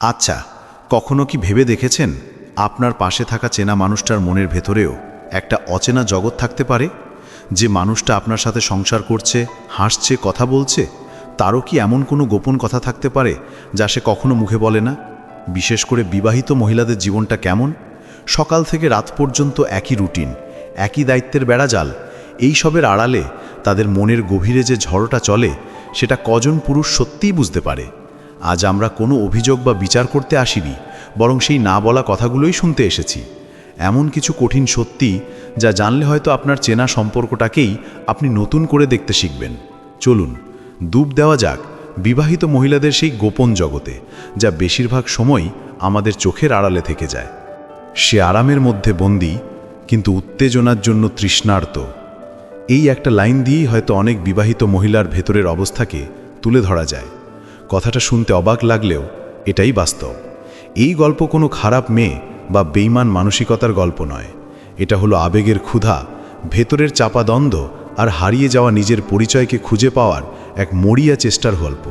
আচ্ছা কখনো কি ভেবে দেখেছেন আপনার পাশে থাকা চেনা মানুষটার মনের ভেতরেও একটা অচেনা জগৎ থাকতে পারে? যে মানুষটা আপনার সাথে সংসার করছে, হাসছে, কথা বলছে, তারও কি এমন কোনো গোপন কথা থাকতে পারে যা সে কখনো মুখে বলে না? বিশেষ করে বিবাহিত মহিলাদের জীবনটা কেমন? সকাল থেকে রাত পর্যন্ত একই রুটিন, একই দায়িত্বের বেড়াজাল, এই সবের আড়ালে তাদের মনের গভীরে যে ঝড়টা চলে, সেটা কজন পুরুষ সত্যিই বুঝতে পারে? আজ আমরা কোনো অভিযোগ বা বিচার করতে আসিনি, বরং সেই না বলা কথাগুলোই শুনতে এসেছি। এমন কিছু কঠিন সত্যি যা জানলে হয়তো আপনার চেনা সম্পর্কটাকেই আপনি নতুন করে দেখতে শিখবেন। চলুন ডুব দেওয়া যাক বিবাহিত মহিলাদের সেই গোপন জগতে, যা বেশিরভাগ সময় আমাদের চোখের আড়ালে থেকে যায়। সে আরামের মধ্যে বন্দি, কিন্তু উত্তেজনার জন্য তৃষ্ণার্ত। এই একটা লাইন দিয়েই হয়তো অনেক বিবাহিত মহিলার ভেতরের অবস্থাকে তুলে ধরা যায়। কথাটা শুনতে অবাক লাগলেও এটাই বাস্তব। এই গল্প কোনো খারাপ মেয়ে বা বেইমান মানসিকতার গল্প নয়। এটা হলো আবেগের ক্ষুধা, ভেতরের চাপা দ্বন্দ্ব আর হারিয়ে যাওয়া নিজের পরিচয়কে খুঁজে পাওয়ার এক মরিয়া চেষ্টার গল্প।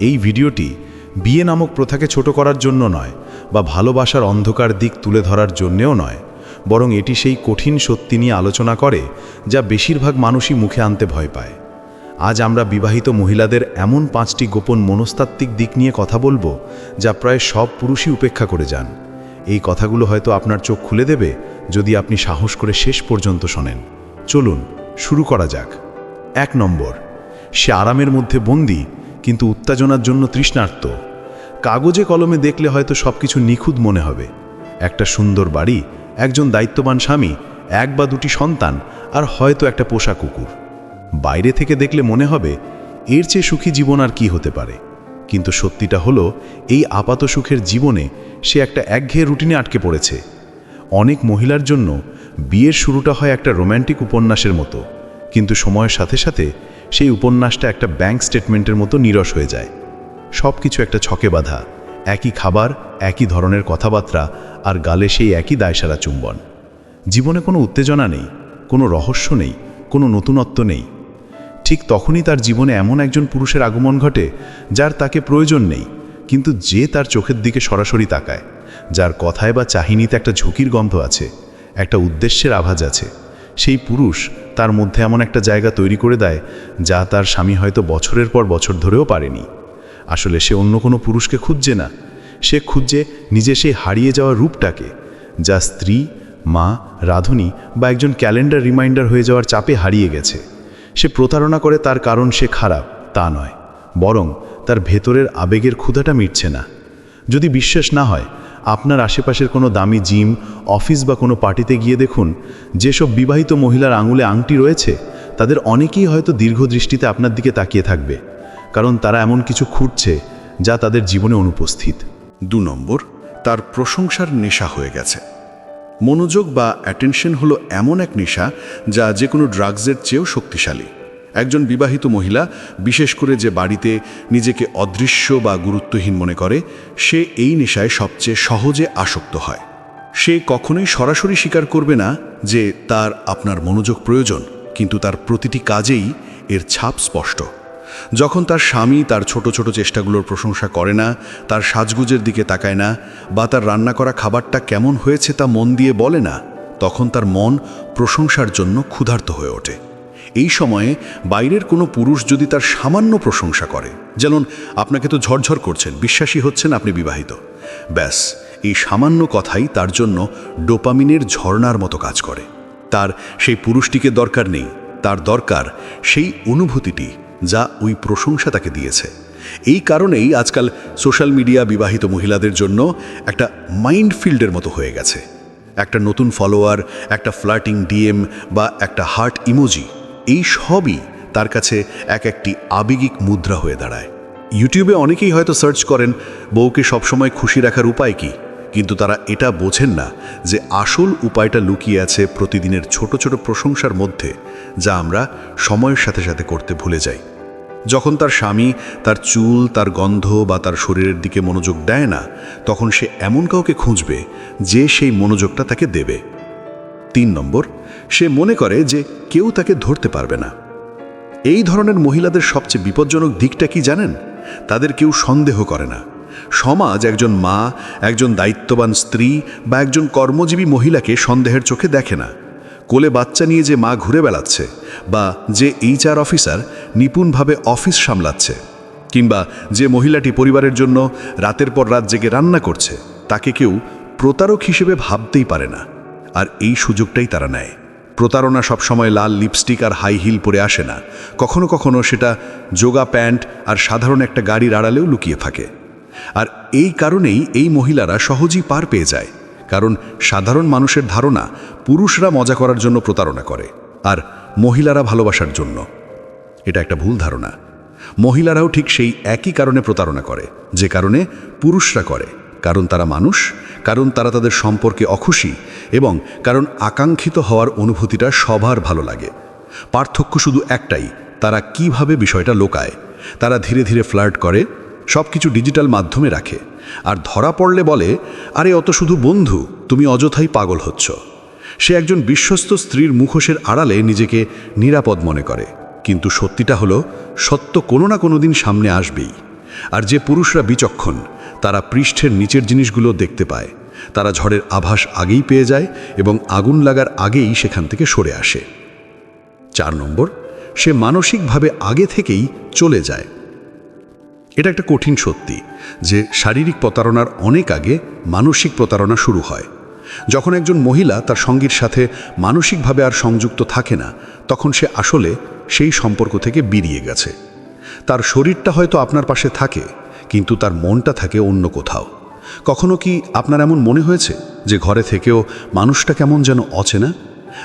এই ভিডিওটি বিয়ে নামক প্রথাকে ছোট করার জন্য নয় বা ভালোবাসার অন্ধকার দিক তুলে ধরার জন্যেও নয়, বরং এটি সেই কঠিন সত্যি নিয়ে আলোচনা করে যা বেশিরভাগ মানুষই মুখে আনতে ভয় পায়। আজ আমরা বিবাহিত মহিলাদের এমন পাঁচটি গোপন মনস্তাত্ত্বিক দিক নিয়ে কথা বলব, যা প্রায় সব পুরুষই উপেক্ষা করে যান। এই কথাগুলো হয়তো আপনার চোখ খুলে দেবে যদি আপনি সাহস করে শেষ পর্যন্ত শোনেন। চলুন, শুরু করা যাক। এক নম্বর, সে আরামের মধ্যে বন্দি, কিন্তু উত্তেজনার জন্য তৃষ্ণার্ত। কাগজে কলমে দেখলে হয়তো সব কিছু নিখুঁত মনে হবে। একটা সুন্দর বাড়ি, একজন দায়িত্ববান স্বামী, এক বা দুটি সন্তান, আর হয়তো একটা পোষা কুকুর। বাইরে থেকে দেখলে মনে হবে, এর চেয়ে সুখী জীবন আর কি হতে পারে। কিন্তু সত্যিটা হলো, এই আপাত সুখের জীবনে সে একটা একঘেয়ে রুটিনে আটকে পড়েছে। অনেক মহিলার জন্য বিয়ের শুরুটা হয় একটা রোম্যান্টিক উপন্যাসের মতো, কিন্তু সময়ের সাথে সাথে সেই উপন্যাসটা একটা ব্যাংক স্টেটমেন্টের মতো নিরস হয়ে যায়। সব কিছু একটা ছকে বাঁধা, একই খাবার, একই ধরনের কথাবার্তা আর গালে সেই একই দায়সারা চুম্বন। জীবনে কোনো উত্তেজনা নেই, কোনো রহস্য নেই, কোনো নতুনত্ব নেই। ঠিক তখনই তার জীবনে এমন একজন পুরুষের আগমন ঘটে, যার তাকে প্রয়োজন নেই, কিন্তু যে তার চোখের দিকে সরাসরি তাকায়, যার কথায় বা চাহিনিতে একটা ঝুঁকির গন্ধ আছে, একটা উদ্দেশ্যের আভাজ আছে। সেই পুরুষ তার মধ্যে এমন একটা জায়গা তৈরি করে দেয়, যা তার স্বামী হয়তো বছরের পর বছর ধরেও পারেনি। আসলে সে অন্য কোনো পুরুষকে খুঁজছে না। সে খুঁজছে নিজে সেই হারিয়ে যাওয়া রূপটাকে, যা স্ত্রী, মা, রাধুনী বা একজন ক্যালেন্ডার রিমাইন্ডার হয়ে যাওয়ার চাপে হারিয়ে গেছে। সে প্রতারণা করে তার কারণ সে খারাপ, তা নয়। বরং তার ভেতরের আবেগের ক্ষুধাটা মিটছে না। যদি বিশ্বাস না হয়, আপনার আশেপাশের কোনো দামি জিম, অফিস বা কোনো পার্টিতে গিয়ে দেখুন, যেসব বিবাহিত মহিলার আঙুলে আংটি রয়েছে, তাদের অনেকেই হয়তো দীর্ঘ দৃষ্টিতে আপনার দিকে তাকিয়ে থাকবে। কারণ তারা এমন কিছু খুঁটছে যা তাদের জীবনে অনুপস্থিত। দু নম্বর, তার প্রশংসার নেশা হয়ে গেছে। মনোযোগ বা অ্যাটেনশন হলো এমন এক নেশা যা যে কোনো ড্রাগসের চেয়েও শক্তিশালী। একজন বিবাহিত মহিলা, বিশেষ করে যে বাড়িতে নিজেকে অদৃশ্য বা গুরুত্বহীন মনে করে, সে এই নেশায় সবচেয়ে সহজে আসক্ত হয়। সে কখনোই সরাসরি স্বীকার করবে না যে তার আপনার মনোযোগ প্রয়োজন, কিন্তু তার প্রতিটি কাজেই এর ছাপ স্পষ্ট। যখন তার স্বামী তার ছোট ছোট চেষ্টাগুলোর প্রশংসা করে না, তার সাজগুজের দিকে তাকায় না বা তার রান্না করা খাবারটা কেমন হয়েছে তা মন দিয়ে বলে না, তখন তার মন প্রশংসার জন্য ক্ষুধার্ত হয়ে ওঠে। এই সময়ে বাইরের কোনো পুরুষ যদি তার সামান্য প্রশংসা করে, যেমন আপনাকে তো ঝরঝর করছেন, বিশ্বাসী হচ্ছেন আপনি বিবাহিত, ব্যাস, এই সামান্য কথাই তার জন্য ডোপামিনের ঝর্ণার মতো কাজ করে। তার সেই পুরুষটিকে দরকার নেই, তার দরকার সেই অনুভূতিটি যা ওই প্রশংসা তাকে দিয়েছে। এই কারণেই আজকাল সোশ্যাল মিডিয়া বিবাহিত মহিলাদের জন্য একটা মাইন্ড ফিল্ডের মতো হয়ে গেছে। একটা নতুন ফলোয়ার, একটা ফ্লার্টিং ডিএম বা একটা হার্ট ইমোজি, এই সবই তার কাছে এক একটি আবেগিক মুদ্রা হয়ে দাঁড়ায়। ইউটিউবে অনেকেই হয়তো সার্চ করেন, বউকে সবসময় খুশি রাখার উপায় কি? কিন্তু তারা এটা বোঝেন না যে আসল উপায়টা লুকিয়ে আছে প্রতিদিনের ছোট ছোট প্রশংসার মধ্যে, যা আমরা সময়ের সাথে সাথে করতে ভুলে যাই। যখন তার স্বামী তার চুল, তার গন্ধ বা তার শরীরের দিকে মনোযোগ দেয় না, তখন সে এমন কাউকে খুঁজবে যে সেই মনোযোগটা তাকে দেবে। তিন নম্বর, সে মনে করে যে কেউ তাকে ধরতে পারবে না। এই ধরনের মহিলাদের সবচেয়ে বিপজ্জনক দিকটা কি জানেন? তাদের কেউ সন্দেহ করে না। সমাজ একজন মা, একজন দায়িত্ববান স্ত্রী বা একজন কর্মজীবী মহিলাকে সন্দেহের চোখে দেখে না। কোলে বাচ্চা নিয়ে যে মা ঘুরে বেড়াচ্ছে বা যে এইচআর অফিসার নিপুণভাবে অফিস সামলাচ্ছে, কিংবা যে মহিলাটি পরিবারের জন্য রাতের পর রাত জেগে রান্না করছে, তাকে কেউ প্রতারক হিসেবে ভাবতেই পারে না। আর এই সুযোগটাই তারা নেয়। প্রতারণা সবসময় লাল লিপস্টিক আর হাই হিল পরে আসে না। কখনো কখনো সেটা যোগা প্যান্ট আর সাধারণ একটা গাড়ির আড়ালেও লুকিয়ে থাকে। আর এই কারণেই এই মহিলারা সহজেই পার পেয়ে যায়। কারণ সাধারণ মানুষের ধারণা পুরুষরা মজা করার জন্য প্রতারণা করে আর মহিলারা ভালোবাসার জন্য। এটা একটা ভুল ধারণা। মহিলারাও ঠিক সেই একই কারণে প্রতারণা করে, যে কারণে পুরুষরা করে। কারণ তারা মানুষ, কারণ তারা তাদের সম্পর্কে অখুশি এবং কারণ আকাঙ্ক্ষিত হওয়ার অনুভূতিটা সবার ভালো লাগে। পার্থক্য শুধু একটাই, তারা কীভাবে বিষয়টা লোকায়? তারা ধীরে ধীরে ফ্লার্ট করে সব কিছু ডিজিটাল মাধ্যমে রাখে। আর ধরা পড়লে বলে, আরে, অত শুধু বন্ধু, তুমি অযথাই পাগল হচ্ছ। সে একজন বিশ্বস্ত স্ত্রীর মুখোশের আড়ালে নিজেকে নিরাপদ মনে করে। কিন্তু সত্যিটা হলো, সত্য কোনো না কোনো দিন সামনে আসবেই। আর যে পুরুষরা বিচক্ষণ, তারা পৃষ্ঠের নিচের জিনিসগুলো দেখতে পায়। তারা ঝড়ের আভাস আগেই পেয়ে যায় এবং আগুন লাগার আগেই সেখান থেকে সরে আসে। চার নম্বর, সে মানসিকভাবে আগে থেকেই চলে যায়। এটা একটা কঠিন সত্যি যে শারীরিক প্রতারণার অনেক আগে মানসিক প্রতারণা শুরু হয়। যখন একজন মহিলা তার সঙ্গীর সাথে মানসিকভাবে আর সংযুক্ত থাকে না, তখন সে আসলে সেই সম্পর্ক থেকে বেরিয়ে গেছে। তার শরীরটা হয়তো আপনার পাশে থাকে, কিন্তু তার মনটা থাকে অন্য কোথাও। কখনো কি আপনার এমন মনে হয়েছে যে ঘরে থেকেও মানুষটা কেমন যেন অচেনা?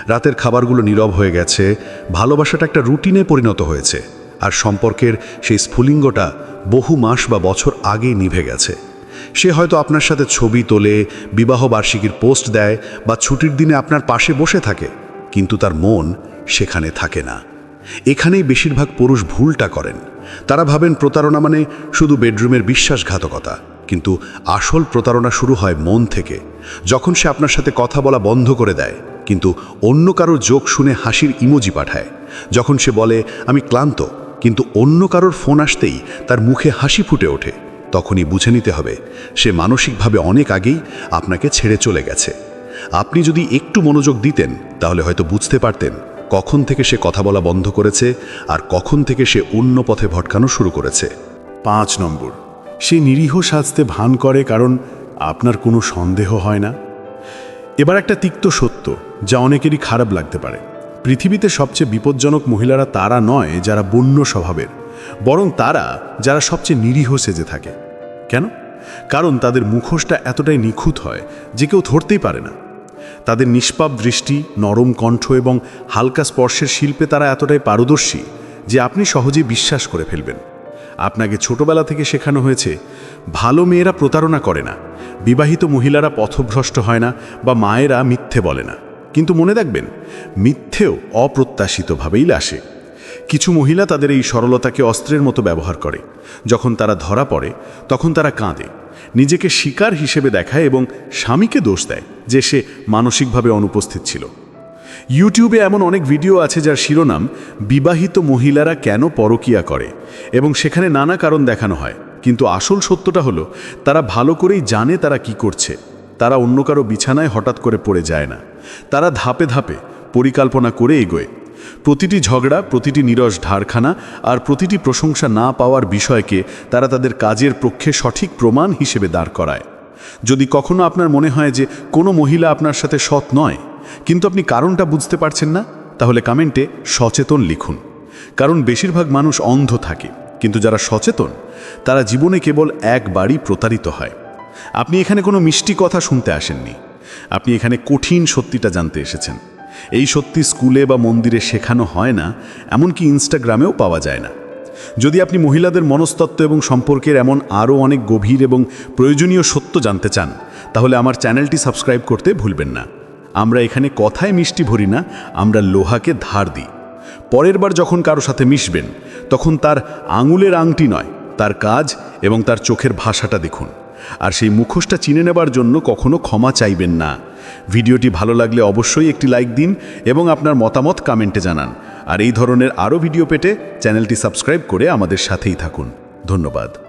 রাতের খাবারগুলো নীরব হয়ে গেছে, ভালোবাসাটা একটা রুটিনে পরিণত হয়েছে। আর সম্পর্কের সেই স্ফুলিঙ্গটা বহু মাস বা বছর আগেই নিভে গেছে। সে হয়তো আপনার সাথে ছবি তোলে, বিবাহ বার্ষিকীর পোস্ট দেয় বা ছুটির দিনে আপনার পাশে বসে থাকে, কিন্তু তার মন সেখানে থাকে না। এখানেই বেশিরভাগ পুরুষ ভুলটা করেন। তারা ভাবেন প্রতারণা মানে শুধু বেডরুমের বিশ্বাসঘাতকতা, কিন্তু আসল প্রতারণা শুরু হয় মন থেকে, যখন সে আপনার সাথে কথা বলা বন্ধ করে দেয়, কিন্তু অন্য কারোর যোগ শুনে হাসির ইমোজি পাঠায়, যখন সে বলে, আমি ক্লান্ত। কিন্তু অন্য কারোর ফোন আসতেই তার মুখে হাসি ফুটে ওঠে। তখনই বুঝে নিতে হবে, সে মানসিকভাবে অনেক আগেই আপনাকে ছেড়ে চলে গেছে। আপনি যদি একটু মনোযোগ দিতেন, তাহলে হয়তো বুঝতে পারতেন কখন থেকে সে কথা বলা বন্ধ করেছে আর কখন থেকে সে অন্য পথে ভটকানো শুরু করেছে। পাঁচ নম্বর, সে নিরীহ সাজতে ভান করে কারণ আপনার কোনো সন্দেহ হয় না। এবার একটা তিক্ত সত্য, যা অনেকেরই খারাপ লাগতে পারে। পৃথিবীতে সবচেয়ে বিপজ্জনক মহিলারা তারা নয় যারা বন্য স্বভাবের, বরং তারা যারা সবচেয়ে নিরীহ সেজে থাকে। কেন? কারণ তাদের মুখোশটা এতটাই নিখুঁত হয় যে কেউ ধরতেই পারে না। তাদের নিষ্পাপ দৃষ্টি, নরম কণ্ঠ এবং হালকা স্পর্শের শিল্পে তারা এতটাই পারদর্শী যে আপনি সহজেই বিশ্বাস করে ফেলবেন। আপনাকে ছোটবেলা থেকে শেখানো হয়েছে, ভালো মেয়েরা প্রতারণা করে না, বিবাহিত মহিলারা পথভ্রষ্ট হয় না বা মায়েরা মিথ্যে বলে না। কিন্তু মনে রাখবেন, মিথ্যেও অপ্রত্যাশিতভাবেই আসে কিছু মহিলা তাদের এই সরলতাকে অস্ত্রের মতো ব্যবহার করে। যখন তারা ধরা পড়ে, তখন তারা কাঁদে। নিজেকে শিকার হিসেবে দেখায় এবং স্বামীকে দোষ দেয় যে সে মানসিকভাবে অনুপস্থিত ছিল। ইউটিউবে এমন অনেক ভিডিও আছে যার শিরোনাম, বিবাহিত মহিলারা কেন পরকিয়া করে? এবং সেখানে নানা কারণ দেখানো হয়। কিন্তু আসল সত্যটা হলো, তারা ভালো করেই জানে তারা কি করছে। তারা অন্য কারও বিছানায় হঠাৎ করে পড়ে যায় না। তারা ধাপে ধাপে পরিকল্পনা করে এগোয়। প্রতিটি ঝগড়া, প্রতিটি নিরস ঢারখানা আর প্রতিটি প্রশংসা না পাওয়ার বিষয়কে তারা তাদের কাজের পক্ষে সঠিক প্রমাণ হিসেবে দাঁড় করায়। যদি কখনো আপনার মনে হয় যে কোনো মহিলা আপনার সাথে সৎ নয়, কিন্তু আপনি কারণটা বুঝতে পারছেন না, তাহলে কমেন্টে সচেতন লিখুন। কারণ বেশিরভাগ মানুষ অন্ধ থাকে, কিন্তু যারা সচেতন, তারা জীবনে কেবল একবারই প্রতারিত হয়। আপনি এখানে কোনো মিষ্টি কথা শুনতে আসেননি। আপনি এখানে কঠিন সত্যিটা জানতে এসেছেন। এই সত্যি স্কুলে বা মন্দিরে শেখানো হয় না, এমনকি ইনস্টাগ্রামেও পাওয়া যায় না। যদি আপনি মহিলাদের মনস্তত্ত্ব এবং সম্পর্কের এমন আরও অনেক গভীর এবং প্রয়োজনীয় সত্য জানতে চান, তাহলে আমার চ্যানেলটি সাবস্ক্রাইব করতে ভুলবেন না। আমরা এখানে কথায় মিষ্টি ভরি না, আমরা লোহাকে ধার দিই। পরের বার যখন কারও সাথে মিশবেন, তখন তার আঙুলের আংটি নয়, তার কাজ এবং তার চোখের ভাষাটা দেখুন। আর সেই মুখোশটা চিনে নেবার জন্য কখনো ক্ষমা চাইবেন না। ভিডিওটি ভালো লাগলে অবশ্যই একটি লাইক দিন এবং আপনার মতামত কমেন্টে জানান। আর এই ধরনের আরও ভিডিও পেতে চ্যানেলটি সাবস্ক্রাইব করে আমাদের সাথেই থাকুন। ধন্যবাদ।